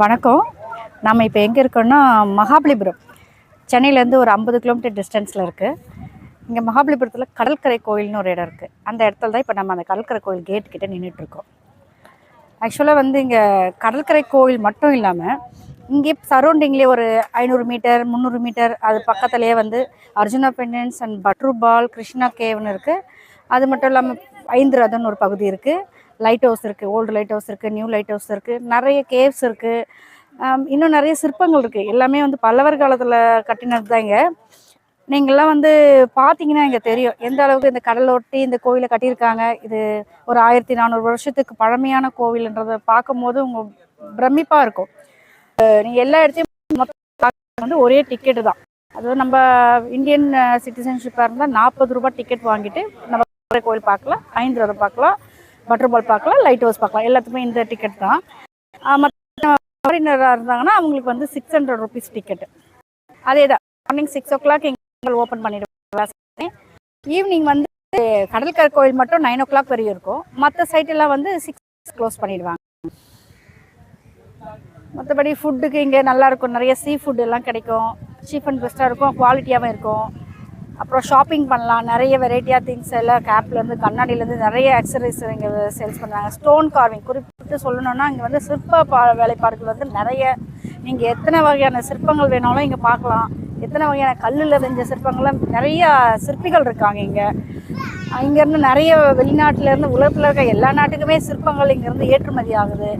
வணக்கம். நம்ம இப்போ எங்கே இருக்கோன்னா மகாபலிபுரம். சென்னையிலேருந்து ஒரு ஐம்பது கிலோமீட்டர் டிஸ்டன்ஸில் இருக்குது இங்கே மகாபலிபுரத்தில் கடற்கரை கோயில்னு ஒரு இடம் இருக்குது அந்த இடத்துல தான் இப்போ நம்ம அந்த கடற்கரை கோயில் கேட் கிட்ட நின்றுட்டு இருக்கோம். ஆக்சுவலாக வந்து இங்கே கடற்கரை கோயில் மட்டும் இல்லாமல் இங்கே சரௌண்டிங்லேயே ஒரு ஐநூறு மீட்டர் முந்நூறு மீட்டர் அது பக்கத்துலேயே வந்து அர்ஜுனா பெண்டன்ஸ் அண்ட் பட்ருபால் கிருஷ்ணா கேவ்னு இருக்குது அது மட்டும் இல்லாமல் ஐந்து ரதம்னு ஒரு பகுதி இருக்குது லைட் ஹவுஸ் இருக்குது ஓல்டு லைட் ஹவுஸ் இருக்குது நியூ லைட் ஹவுஸ் இருக்குது நிறைய கேவ்ஸ் இருக்குது இன்னும் நிறைய சிற்பங்கள் இருக்குது எல்லாமே வந்து பல்லவர் காலத்தில் கட்டினது தான் இங்கே. நீங்கள்லாம் வந்து பார்த்தீங்கன்னா இங்கே தெரியும். எந்த அளவுக்கு இந்த கடலை ஒட்டி இந்த கோவிலை கட்டியிருக்காங்க. இது ஒரு ஆயிரத்தி நானூறு வருஷத்துக்கு பழமையான கோவில்ன்றதை பார்க்கும்போது உங்கள் பிரமிப்பாக இருக்கும். நீங்கள் எல்லா இடத்தையும் மொத்தம் வந்து ஒரே டிக்கெட்டு தான். அதாவது நம்ம இந்தியன் சிட்டிசன்ஷிப்பாக இருந்தால் நாற்பது ரூபாய் டிக்கெட் வாங்கிட்டு நம்ம கடற்கரை கோயில் பார்க்கலாம் ஐந்து ரூபாய் பார்க்கலாம். பட்டர்பால் பார்க்கலாம் லைட் ஹவுஸ் பார்க்கலாம். எல்லாத்துக்குமே இந்த டிக்கெட் தான். மற்ற ஃபாரினராக இருந்தாங்கன்னா அவங்களுக்கு வந்து சிக்ஸ் ஹண்ட்ரட் ருபீஸ் டிக்கெட்டு அதே தான் மார்னிங் சிக்ஸ் ஓ கிளாக் எங்கள் ஓப்பன் பண்ணிவிடுவோம் ஈவினிங் வந்து கடற்கரை கோயில் மட்டும் நைன் ஓ கிளாக் வரையும் இருக்கும். மற்ற சைட்டெல்லாம் வந்து சிக்ஸ் க்ளோஸ் பண்ணிடுவாங்க. மற்றபடி ஃபுட்டுக்கு இங்கே நல்லாயிருக்கும் நிறைய சீ ஃபுட் எல்லாம் கிடைக்கும். சீப் அண்ட் பெஸ்ட்டாக இருக்கும். குவாலிட்டியாகவும் இருக்கும். அப்புறம் ஷாப்பிங் பண்ணலாம். நிறைய வெரைட்டியாக திங்ஸ் எல்லாம் கேப்லேருந்து கண்ணாடியிலேருந்து நிறைய அக்சசரிஸ் இங்கே சேல்ஸ் பண்ணுறாங்க ஸ்டோன் கார்விங் குறிப்பிட்டு சொல்லணும்னா இங்கே வந்து சிற்ப பா வேலைப்பாடுகள் வந்து நிறைய. நீங்கள் எத்தனை வகையான சிற்பங்கள் வேணாலும் இங்கே பார்க்கலாம். எத்தனை வகையான கல்லில் செஞ்ச சிற்பங்கள்லாம் நிறைய சிற்பிகள் இருக்காங்க இங்கே. இங்கேருந்து நிறைய வெளிநாட்டிலேருந்து உலகத்தில் இருக்க எல்லா நாட்டுக்குமே சிற்பங்கள் இங்கேருந்து ஏற்றுமதி ஆகுது.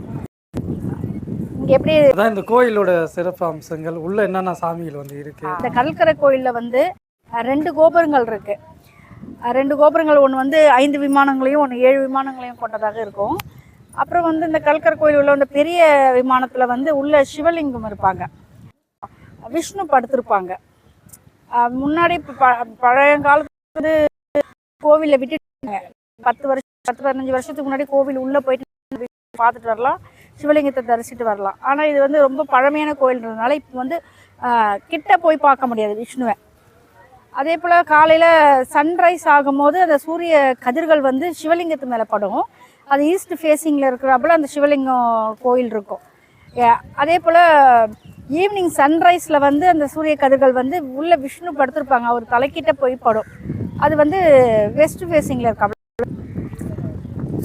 இங்கே எப்படி இந்த கோயிலோட சிறப்பு அம்சங்கள். உள்ள என்னென்ன சாமிகள் வந்து இருக்கு? இந்த கடற்கரை கோயிலில் வந்து ரெண்டு கோபுரங்கள் இருக்கு. ரெண்டு கோபுரங்கள். ஒன்று வந்து ஐந்து விமானங்களையும் ஒன்று ஏழு விமானங்களையும் கொண்டதாக இருக்கும். அப்புறம் வந்து இந்த கல்கர் கோயில் உள்ள அந்த பெரிய விமானத்தில் வந்து உள்ள சிவலிங்கம் இருப்பாங்க. விஷ்ணு படுத்திருப்பாங்க. முன்னாடி ப- ப- பழைய காலத்துல வந்து கோவிலில் விட்டுட்டாங்க. பத்து வருஷம் பத்து பதினஞ்சு வருஷத்துக்கு முன்னாடி கோவில் உள்ளே போயிட்டு பார்த்துட்டு வரலாம். சிவலிங்கத்தை தரிசிட்டு வரலாம். ஆனால் இது வந்து ரொம்ப பழமையான கோயில்ன்றதுனால இப்போ வந்து கிட்ட போய் பார்க்க முடியாது விஷ்ணுவை. அதே போல் காலையில் சன்ரைஸ் ஆகும்போது அந்த சூரிய கதிர்கள் வந்து சிவலிங்கத்து மேலே படும். அது ஈஸ்ட் ஃபேஸிங்கில் இருக்கிறப்பல அந்த சிவலிங்கம் கோயில் இருக்கும். ஏ- அதே போல் ஈவினிங் சன்ரைஸில் வந்து அந்த சூரிய கதிர்கள் வந்து உள்ளே விஷ்ணு படுத்திருப்பாங்க. அவர் தலைக்கிட்ட போய் படும். அது வந்து வெஸ்ட் ஃபேஸிங்கில் இருக்காப்புல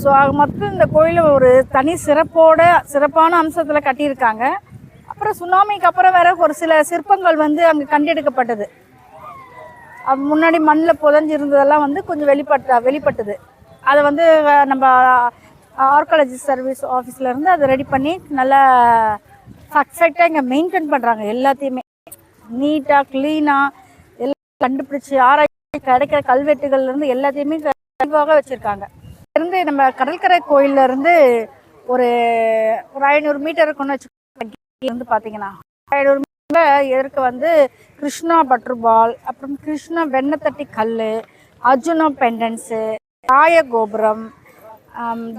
ஸோ ஆக மொத்தம் இந்த கோயில் ஒரு தனி சிறப்போட சிறப்பான அம்சத்தில் கட்டியிருக்காங்க. அப்புறம் சுனாமிக்கு அப்புறம் வேற ஒரு சில சிற்பங்கள் வந்து அங்கே கண்டெடுக்கப்பட்டது. முன்னாடி மண்ணில் புதஞ்சிருந்ததெல்லாம் வந்து கொஞ்சம் வெளிப்பட்ட வெளிப்பட்டது. அதை வந்து நம்ம ஆர்காலஜி சர்வீஸ் ஆஃபீஸ்லேருந்து அதை ரெடி பண்ணி நல்லா பர்ஃபெக்டாக இங்கே மெயின்டைன் பண்ணுறாங்க எல்லாத்தையுமே. நீட்டாக க்ளீனாக எல்லாம் கண்டுபிடிச்சி ஆராய்ச்சி கிடைக்கிற கல்வெட்டுகள்லேருந்து எல்லாத்தையுமே தெளிவாக வச்சுருக்காங்க. இருந்து நம்ம கடற்கரை கோயில்ல இருந்து ஒரு ஒரு ஐநூறு மீட்டர் இருக்குன்னு வச்சுக்கோங்க. இருந்து பார்த்தீங்கன்னா ஐநூறு இதற்கு வந்து கிருஷ்ணா பட்டர்பால் அப்புறம் கிருஷ்ணா வெண்ணத்தட்டி கல் அர்ஜுனா பெண்டன்ஸு ராய கோபுரம்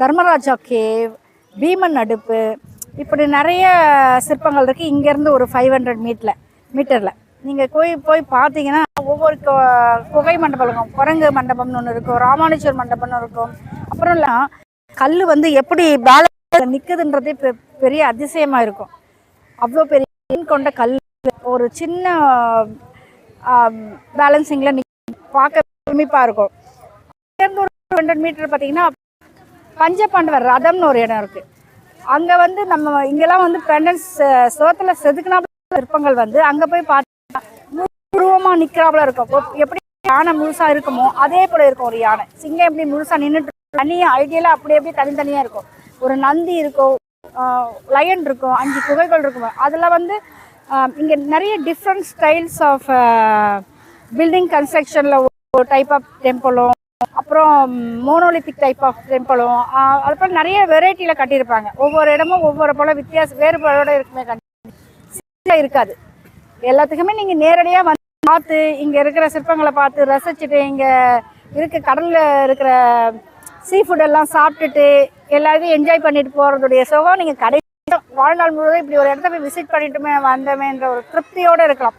தர்மராஜா கேவ் பீமன் அடுப்பு இப்படி நிறைய சிற்பங்கள் இருக்குது இங்கேருந்து ஒரு ஃபைவ் ஹண்ட்ரட் மீட்டில் மீட்டரில் நீங்கள் போய் போய் பார்த்தீங்கன்னா ஒவ்வொரு குகை மண்டபம் இருக்கும் குரங்கு மண்டபம்னு ஒன்று இருக்கும் ராமானுஜர் மண்டபம்னு இருக்கும். அப்புறம்லாம் கல் வந்து எப்படி பேலன்ஸ் நிற்குதுன்றதே பெ பெரிய அதிசயமாக இருக்கும். அவ்வளோ பெரிய கொண்ட கல் ஒரு சின்ன பேலன்சிங்கில் பார்க்க பிரமிப்பாக இருக்கும். ஒரு ஹண்ட்ரட் மீட்டர் பார்த்தீங்கன்னா பஞ்சபாண்டவர் ரதம்னு ஒரு இடம் இருக்குது அங்கே வந்து நம்ம இங்கெல்லாம் வந்து பெண்டன்ஸ் சோத்தில் செதுக்கினா சிற்பங்கள் வந்து அங்கே போய் பார்த்தா உருவமாக நிற்கிறாப்புல இருக்கும். எப்படி யானை முழுசாக இருக்குமோ அதே போல் இருக்கும் ஒரு யானை. சிங்கம் எப்படி முழுசாக நின்றுட்டு தனியாக ஐடியலாக அப்படி அப்படியே தனித்தனியாக இருக்கும். ஒரு நந்தி இருக்கும் லயன் இருக்கும் அஞ்சு குகைகள் இருக்கும். அதில் வந்து இங்கே நிறைய டிஃப்ரெண்ட் ஸ்டைல்ஸ் ஆஃப் பில்டிங் கன்ஸ்ட்ரக்ஷனில் ஒரு டைப் ஆஃப் டெம்பிளும் அப்புறம் மோனோலித்திக் டைப் ஆஃப் டெம்பிளும் அதுபோல் நிறைய வெரைட்டியில் கட்டியிருப்பாங்க. ஒவ்வொரு இடமும் ஒவ்வொரு போல் வித்தியாச வேறுபாடோட இருக்குமே கண்டிப்பாக இருக்காது. எல்லாத்துக்குமே நீங்கள் நேரடியாக வந்து பார்த்து இங்கே இருக்கிற சிற்பங்களை பார்த்து ரசிச்சுட்டு இங்கே இருக்க கடலில் இருக்கிற சீ ஃபுட் எல்லாம் சாப்பிட்டுட்டு எல்லாத்தையும் என்ஜாய் பண்ணிட்டு போகிறதுடைய சுகம் நீங்கள் கடை வாழ்நாள் முழுவதும் இப்படி ஒரு இடத்த போய் விசிட் பண்ணிட்டுமே வந்தோமேன்ற ஒரு திருப்தியோடு இருக்கலாம்.